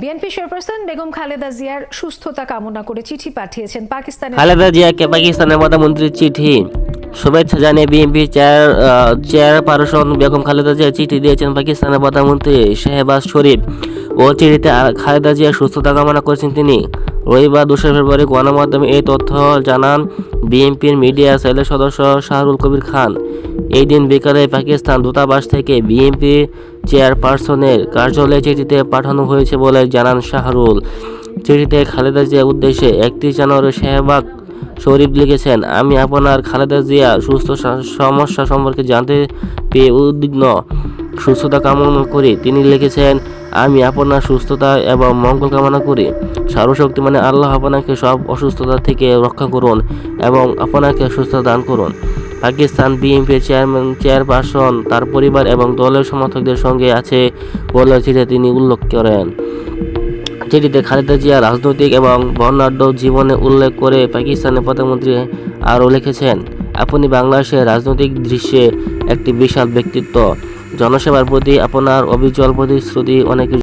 BNP chairperson Begum Khaleda জিয়ার সুস্থতা কামনা করে চিঠি পাঠিয়েছেন পাকিস্তানের খালেদা জিয়াকে পাকিস্তানের প্রধানমন্ত্রীর চিঠি। শুভেচ্ছা জানিয়ে BNP chair chairperson Begum Khaleda Zia চিঠি দিয়েছেন পাকিস্তানের প্রধানমন্ত্রী শেহবাজ শরীফ। ও চিঠিতে খালেদা জিয়ার সুস্থতা কামনা করেছেন তিনি। রবিবার দুশো ফেব্রুয়ারি গণমাধ্যমে এই তথ্য জানান বিএনপির মিডিয়া সেলের সদস্য শাহরুল কবির খান। এই দিন বিকালে পাকিস্তান দূতাবাস থেকে বিএনপি চেয়ারপারসনের কার্যালয়ে চিঠিতে পাঠানো হয়েছে বলে জানান শাহরুল। চিঠিতে খালেদা জিয়ার উদ্দেশ্যে একত্রিশ জানুয়ারি শেহবাগ শরীফ লিখেছেন, আমি আপনার খালেদা জিয়া সুস্থ সমস্যা সম্পর্কে জানতে পেয়ে উদ্বিগ্ন। সুস্থতা কামনা করি। তিনি লিখেছেন, আমি আপনার সুস্থতা এবং মঙ্গল কামনা করি। সর্বশক্তি মানে আল্লাহ আপনাকে সব অসুস্থতা থেকে রক্ষা করুন এবং আপনাকে সুস্থতা দান করুন। পাকিস্তান বিএনপির চেয়ারম্যান, চেয়ারপারসন, তার পরিবার এবং দলের সমর্থকদের সঙ্গে আছে বলে চিঠিতে তিনি উল্লেখ করেন। চিঠিতে খালেদা জিয়া রাজনৈতিক এবং বর্ণাঢ্য জীবনে উল্লেখ করে পাকিস্তানের প্রধানমন্ত্রী আরও লিখেছেন, আপনি বাংলাদেশের রাজনৈতিক দৃশ্যে একটি বিশাল ব্যক্তিত্ব। জনসেবার প্রতি আপনার অবিচল প্রতিশ্রুতি অনেক